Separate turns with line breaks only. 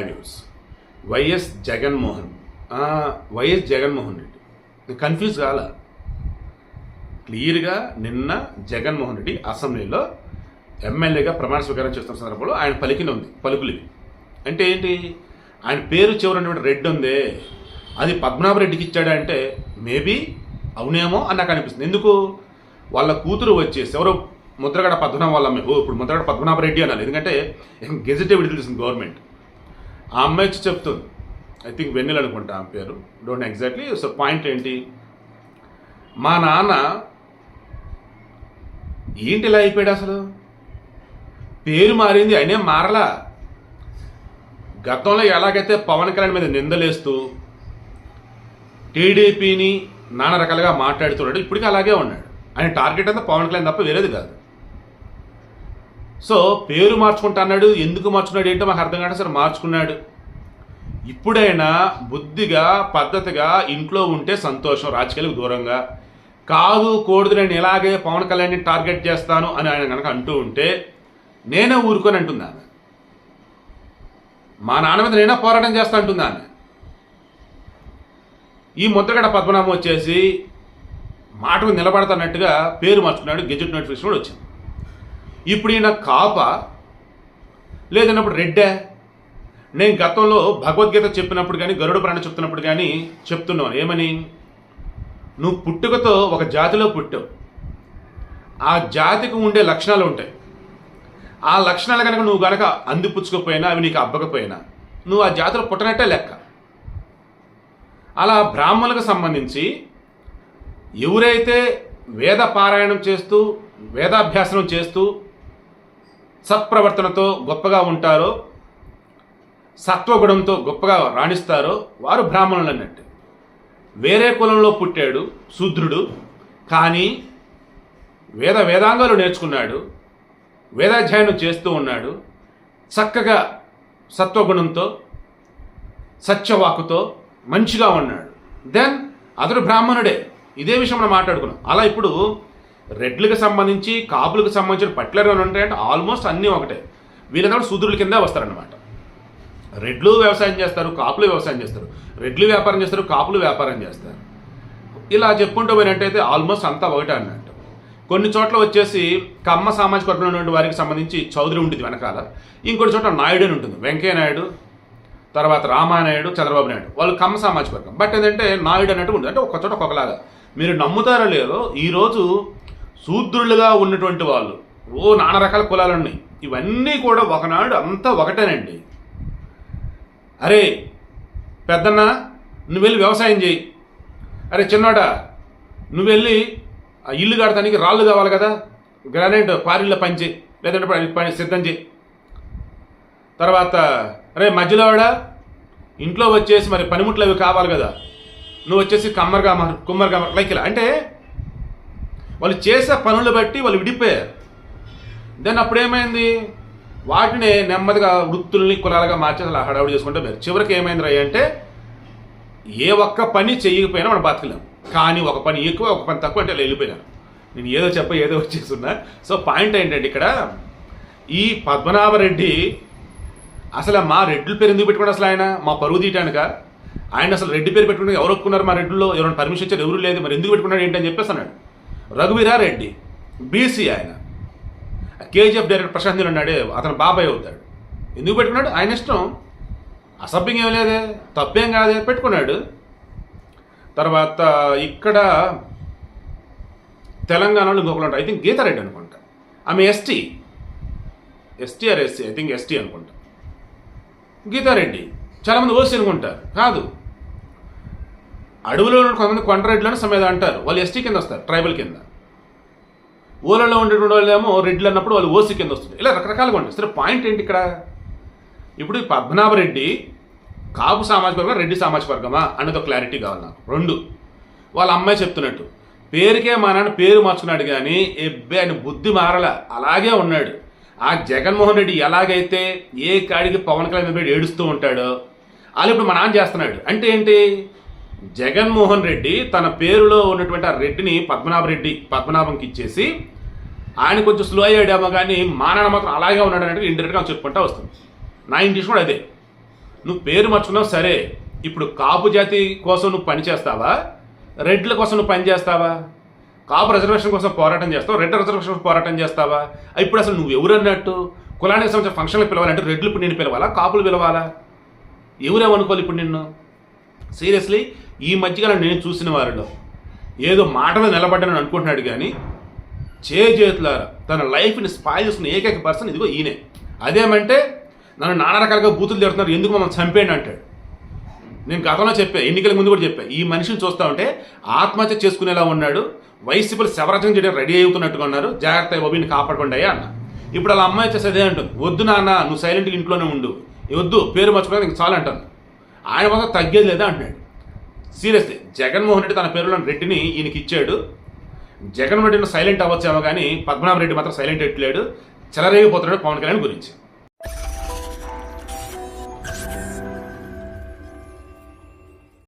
ఐడియోస్ YS Jaganmohan. YS Jaganmohan Reddy. Confuse కాల. క్లియర్గా నిన్న జగన్మోహన్ రెడ్డి అసెంబ్లీలో ఎమ్మెల్యేగా ప్రమాణ స్వీకారం చేస్తున్న సందర్భంలో ఆయన పలికిన ఉంది పలుకులు అంటే ఏంటి? ఆయన పేరు చివరటువంటి రెడ్డి ఉందే. అది పద్మనాభరెడ్డికి ఇచ్చాడంటే ఇచ్చాడా అంటే మేబీ అవునేమో అని నాకు అనిపిస్తుంది. ఎందుకు? వాళ్ళ కూతురు వచ్చేసి ఎవరో ముద్రగడ పద్మనాభ వాళ్ళ ఓ ఇప్పుడు ముద్రగడ పద్మనాభ రెడ్డి అనాలి. ఎందుకంటే గెజిటే విడుదల చేసింది గవర్నమెంట్. ఆ అమ్మాయి వచ్చి చెప్తుంది. ఐ థింక్ వెన్నెల అనుకుంటా ఆమె పేరు. డోంట్ ఎగ్జాక్ట్లీ సో పాయింట్ ఏంటి? మా నాన్న ఏంటి ఇలా అయిపోయాడు అసలు? పేరు మారింది అయినే మారలా? గతంలో ఎలాగైతే పవన్ కళ్యాణ్ మీద నిందలేస్తూ టీడీపీని నానా రకాలుగా మాట్లాడుతున్నాడు ఇప్పటికీ అలాగే ఉన్నాడు. ఆయన టార్గెట్ అంతా పవన్ కళ్యాణ్ తప్ప వేరేది కాదు. సో పేరు మార్చుకుంటా అన్నాడు ఎందుకు మార్చుకున్నాడు ఏంటో మాకు అర్థం కాదు సరే మార్చుకున్నాడు. ఇప్పుడైనా బుద్ధిగా పద్ధతిగా ఇంట్లో ఉంటే సంతోషం రాజకీయాలకు దూరంగా. కాదు కూడదు నేను ఇలాగే పవన్ కళ్యాణ్ని టార్గెట్ చేస్తాను అని ఆయన కనుక అంటూ ఉంటే నేనే ఊరుకొని అంటుంది ఆమె? మా నాన్న మీద నేనే పోరాటం చేస్తా అంటుంది ఆమె? ఈ ముద్రగడ పద్మనాభం వచ్చేసి మాటకు నిలబడతానట్టుగా పేరు మార్చుకున్నాడు గెజెట్ నోటిఫికేషన్ కూడా వచ్చింది. ఇప్పుడు ఈయన కాప లేదన్నప్పుడు రెడ్డే? నేను గతంలో భగవద్గీత చెప్పినప్పుడు కానీ గరుడ ప్రాణ చెప్తున్నప్పుడు కానీ చెప్తున్నాను. ఏమని? నువ్వు పుట్టుకతో ఒక జాతిలో పుట్టావు. ఆ జాతికి ఉండే లక్షణాలు ఉంటాయి. ఆ లక్షణాలు కనుక నువ్వు కనుక అందిపుచ్చుకోపోయినా అవి నీకు అబ్బకపోయినా నువ్వు ఆ జాతిలో పుట్టనట్టే లెక్క. అలా బ్రాహ్మణులకు సంబంధించి ఎవరైతే వేద పారాయణం చేస్తూ వేదాభ్యాసనం చేస్తూ సత్ప్రవర్తనతో గొప్పగా ఉంటారో సత్వగుణంతో గొప్పగా రాణిస్తారో వారు బ్రాహ్మణులు అన్నట్టు వేరే కులంలో పుట్టాడు శూద్రుడు కానీ వేద వేదాంగాలు నేర్చుకున్నాడు వేదాధ్యయనం చేస్తూ ఉన్నాడు చక్కగా సత్వగుణంతో సత్యవాకుతో మంచిగా ఉన్నాడు. దెన్ అతడు బ్రాహ్మణుడే. ఇదే విషయం మనం మాట్లాడుకున్నాం. అలా ఇప్పుడు రెడ్లకు సంబంధించి కాపులకు సంబంధించిన పట్లర్ అని ఉంటాయంటే ఆల్మోస్ట్ అన్నీ ఒకటే. వీళ్ళందరూ శూద్రుల కింద వస్తారనమాట రెడ్లు వ్యవసాయం చేస్తారు కాపులు వ్యవసాయం చేస్తారు. రెడ్లు వ్యాపారం చేస్తారు కాపులు వ్యాపారం చేస్తారు. ఇలా చెప్పుకుంటూ పోయినట్టయితే ఆల్మోస్ట్ అంతా ఒకటే అన్నట్టు. కొన్ని చోట్ల వచ్చేసి కమ్మ సామాజిక వర్గంలో ఉన్నటువంటి వారికి సంబంధించి చౌదరి ఉంటుంది వెనకాల. ఇంకొన్ని చోట్ల నాయుడు అని ఉంటుంది. వెంకయ్య నాయుడు తర్వాత రామానాయుడు చంద్రబాబు నాయుడు. వాళ్ళు కమ్మ సామాజిక వర్గం. బట్ ఏంటంటే నాయుడు అన్నట్టు ఉంటుంది. అంటే ఒక్క చోట ఒకలాగా. మీరు నమ్ముతారో లేదో ఈరోజు శూద్రులుగా ఉన్నటువంటి వాళ్ళు. ఓ నానా రకాల కులాలు ఉన్నాయి. ఇవన్నీ కూడా ఒకనాడు అంతా ఒకటేనండి. అరే పెద్దన్న నువ్వు వెళ్ళి వ్యవసాయం చేయి. అరే చిన్నోట నువ్వు వెళ్ళి ఆ ఇల్లు కడటానికి రాళ్ళు కావాలి కదా. గ్రానైట్ క్వారీలో పంచి లేదంటే పని- సిద్ధం చేయి. తర్వాత అరే మధ్యలో ఆవిడ ఇంట్లో వచ్చేసి మరి పనిముట్లు అవి కావాలి కదా. నువ్వు వచ్చేసి కమ్మర్గా మారు కుమ్మర్గా మారు లైక్ ఇలా. అంటే వాళ్ళు చేసే పనులు బట్టి వాళ్ళు విడిపోయారు. దెన్ అప్పుడేమైంది? వాటిని నెమ్మదిగా వృత్తుల్ని కులాలుగా మార్చి అసలు హడావుడి చేసుకుంటే మీరు చివరికి ఏమైంది రయ్య అంటే ఏ ఒక్క పని చేయకపోయినా మనం బతకలేం. కానీ ఒక పని ఎక్కువ ఒక పని తక్కువ అంటే వెళ్ళిపోయినారు. నేను ఏదో చెప్ప ఏదో వచ్చేస్తున్నా సో పాయింట్ ఏంటంటే ఇక్కడ ఈ పద్మనాభరెడ్డి అసలు మా రెడ్డిల పేరు ఎందుకు పెట్టుకున్నాడు అసలు ఆయన? మా పరువు తీయటానిక? ఆయన అసలు రెడ్డి పేరు పెట్టుకుని ఎవరు ఒప్పుకున్నారు మా రెడ్డిలో ఎవరైనా పర్మిషన్ ఇచ్చారు? ఎవరు లేదు? మరి ఎందుకు పెట్టుకున్నాడు ఏంటని చెప్పేసి అన్నాడు. రఘువీరారెడ్డి బీసీ ఆయన. కేజీఎఫ్ డైరెక్టర్ ప్రశాంత్ నీల్ ఉన్నాడే అతను బాబాయ్ అవుతాడు. ఎందుకు పెట్టుకున్నాడు? ఆయన ఇష్టం. అసభ్యం ఏం లేదే తప్పేం కాదే పెట్టుకున్నాడు. తర్వాత ఇక్కడ తెలంగాణలో ఇంకొకరు ఉంటారు. ఐ థింక్ గీతారెడ్డి అనుకుంటా. ఆమె ST. ST or SC? I think ST అనుకుంటా. గీతారెడ్డి. చాలామంది ఓసీ అనుకుంటారు కాదు. అడవిలో ఉన్న కొంతమంది కొండరెడ్లను సమేద అంటారు. వాళ్ళు ఎస్టీ కింద వస్తారు ట్రైబల్ కింద. ఊళ్ళలో ఉండేటువంటి వాళ్ళు ఏమో రెడ్లు అన్నప్పుడు వాళ్ళు ఓసీ కింద వస్తుంది ఇలా రకరకాలుగా ఉంటాయి. సరే పాయింట్ ఏంటి ఇక్కడ? ఇప్పుడు పద్మనాభరెడ్డి కాపు సామాజిక వర్గం రెడ్డి సామాజిక వర్గమా అన్నది ఒక క్లారిటీ కావాలి నాకు. రెండు వాళ్ళ అమ్మాయి చెప్తున్నట్టు. పేరుకే మా నాన్న పేరు మార్చుకున్నాడు కానీ ఎబ్బే ఆయన బుద్ధి మారల. అలాగే ఉన్నాడు. ఆ జగన్మోహన్ రెడ్డి ఎలాగైతే ఏ కాడికి పవన్ కళ్యాణ్ ఏడుస్తూ ఉంటాడో అలా ఇప్పుడు మా నాన్న చేస్తున్నాడు. అంటే ఏంటి? జగన్మోహన్ రెడ్డి తన పేరులో ఉన్నటువంటి ఆ రెడ్డిని పద్మనాభ రెడ్డి పద్మనాభంకి ఇచ్చేసి ఆయన కొంచెం స్లో అయ్యాడేమో కానీ మా నాన్న మాత్రం అలాగే ఉన్నాడు అనేది ఇండైరెక్ట్గా చెప్పుకుంటా వస్తుంది. నా ఇంటిషన్ కూడా అదే. నువ్వు పేరు మర్చుకున్నావు సరే. ఇప్పుడు కాపు జాతి కోసం నువ్వు పనిచేస్తావా రెడ్ల కోసం నువ్వు పని చేస్తావా? కాపు రిజర్వేషన్ కోసం పోరాటం చేస్తావు? రెడ్ రిజర్వేషన్ కోసం పోరాటం చేస్తావా? ఇప్పుడు అసలు నువ్వు ఎవరు అన్నట్టు? కులానికి సంబంధించిన ఫంక్షన్లు పిలవాలంటే రెడ్లు ఇప్పుడు నేను పిలవాలా? కాపులు పిలవాలా? ఎవరేమనుకోవాలి ఇప్పుడు నిన్ను? సీరియస్లీ ఈ మధ్యకాలం నేను చూసిన వారిలో ఏదో మాటలు నిలబడ్డానని అనుకుంటున్నాడు కానీ చే చేతులారా తన లైఫ్ని స్పాయిల్ చేసుకున్న ఏకైక పర్సన్ ఇదిగో ఈయనే. అదేమంటే నన్ను నానా రకాలుగా బూతులు తిడుతున్నారు ఎందుకు మమ్మల్ని చంపేయండి అంటాడు. నేను గతంలో చెప్పాను ఎన్నికల ముందు కూడా చెప్పాను ఈ మనిషిని చూస్తా ఉంటే ఆత్మహత్య చేసుకునేలా ఉన్నాడు వైసీపీలు శవరచన చేయడం రెడీ అవుతున్నట్టుగా ఉన్నారు జాగ్రత్త బాబీని కాపాడుకోండి అయ్యా అన్న. ఇప్పుడు అలా అమ్మాయి వచ్చేసి అదే అంటుంది? వద్దు నాన్న నువ్వు సైలెంట్గా ఇంట్లోనే ఉండు. వద్దు పేరు మర్చిపోయినా నీకు చాలు అంటాను ఆయన మాత్రం తగ్గేది లేదా అంటున్నాడు సీరియస్లీ జగన్మోహన్ రెడ్డి తన పేరులో రెడ్డిని ఈయనకి ఇచ్చాడు. జగన్మోహన్ రెడ్డిని సైలెంట్ అవ్వచ్చేమో కానీ పద్మనాభ రెడ్డి మాత్రం సైలెంట్ ఎట్లేడు చెలరేగిపోతున్నాడు పవన్ కళ్యాణ్ గురించి.